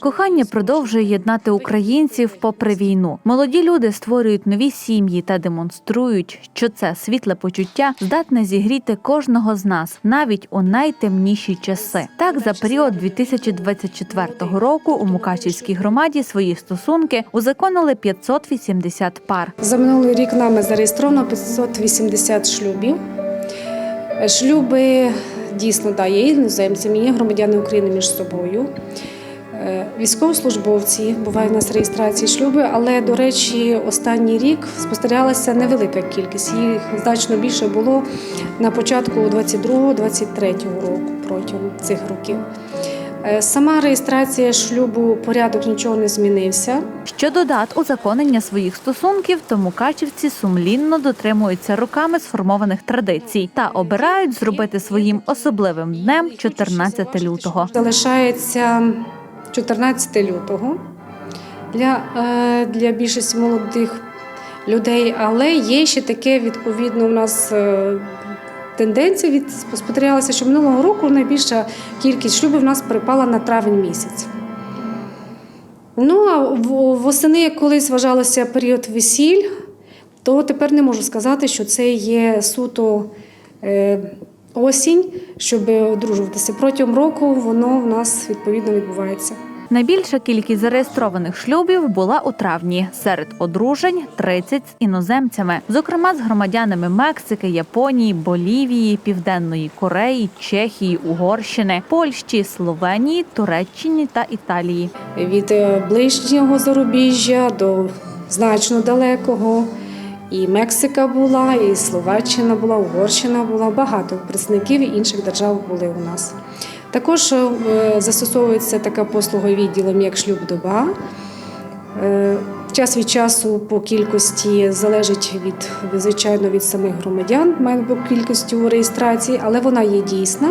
Кохання продовжує єднати українців попри війну. Молоді люди створюють нові сім'ї та демонструють, що це світле почуття здатне зігріти кожного з нас навіть у найтемніші часи. Так, за період 2024 року у Мукачівській громаді свої стосунки узаконили 580 пар. За минулий рік нами зареєстровано 580 шлюбів. Шлюби дійсно да, є іноземцями, є громадяни України між собою. Е, Військовослужбовці буває в нас реєстрації шлюби, але до речі, останній рік спостерігалася невелика кількість. Їх значно більше було на початку 22-23 року протягом цих років. Е, Сама реєстрація шлюбу порядок нічого не змінився. Щодо дат узаконення своїх стосунків, то мукачівці сумлінно дотримуються роками сформованих традицій та обирають зробити своїм особливим днем 14 лютого. Залишається 14 лютого для, е, для більшості молодих людей, але є ще таке відповідно у нас. Тенденція від спостерігалася, що минулого року найбільша кількість шлюбів у нас припала на травень місяць. Ну, а восени, як колись вважалося період весіль, то тепер не можу сказати, що це є суто е, осінь, щоб одружуватися. Протягом року воно в нас відповідно відбувається. Найбільша кількість зареєстрованих шлюбів була у травні. Серед одружень 30 з іноземцями, зокрема з громадянами Мексики, Японії, Болівії, Південної Кореї, Чехії, Угорщини, Польщі, Словенії, Туреччини та Італії. Від е, ближнього зарубіжжя до значно далекого. І Мексика була, і Словаччина була, Угорщина була. Багато представників інших держав були у нас. Також е, застосовується така послуга відділом, як шлюб-доба. Е, Час від часу по кількості залежить від звичайно від самих громадян, має по кількості реєстрації, але вона є дійсна,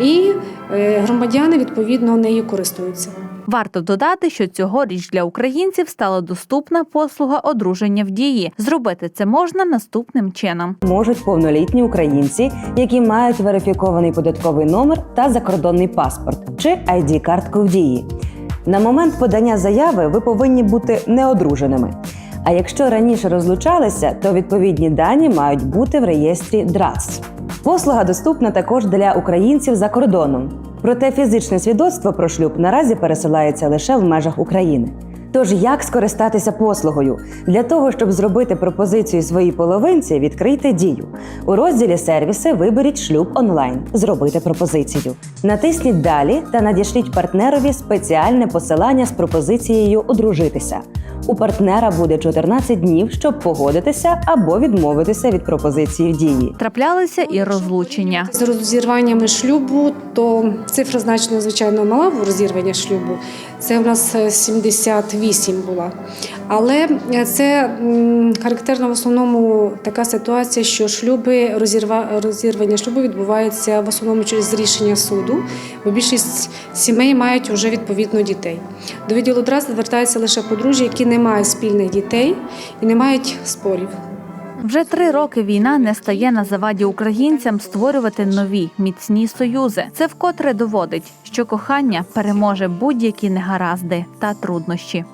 і е, громадяни відповідно нею користуються. Варто додати, що цьогоріч для українців стала доступна послуга одруження в дії. Зробити це можна наступним чином. можуть повнолітні українці, які мають верифікований податковий номер та закордонний паспорт чи id картку в дії. На момент подання заяви ви повинні бути неодруженими. А якщо раніше розлучалися, то відповідні дані мають бути в реєстрі ДРАЦ. Послуга доступна також для українців за кордоном. Проте фізичне свідоцтво про шлюб наразі пересилається лише в межах України. Тож як скористатися послугою? Для того, щоб зробити пропозицію своїй половинці, відкрийте дію. У розділі сервіси виберіть шлюб онлайн, зробити пропозицію. Натисніть далі та надішліть партнерові спеціальне посилання з пропозицією одружитися. У партнера буде 14 днів, щоб погодитися або відмовитися від пропозиції в дії. Траплялися і розлучення. З розірваннями шлюбу, то цифра значно звичайно мала в розірвання шлюбу. Це у нас е, 78 була. Але е, це м, характерно в основному така ситуація, що шлюби розірва, розірвання шлюбу відбувається в основному через рішення суду, бо більшість сімей мають вже відповідно дітей. До відділу ДРАС звертаються лише подружжя, які не мають спільних дітей і не мають спорів. Вже три роки війна не стає на заваді українцям створювати нові міцні союзи. Це вкотре доводить, що кохання переможе будь-які негаразди та труднощі.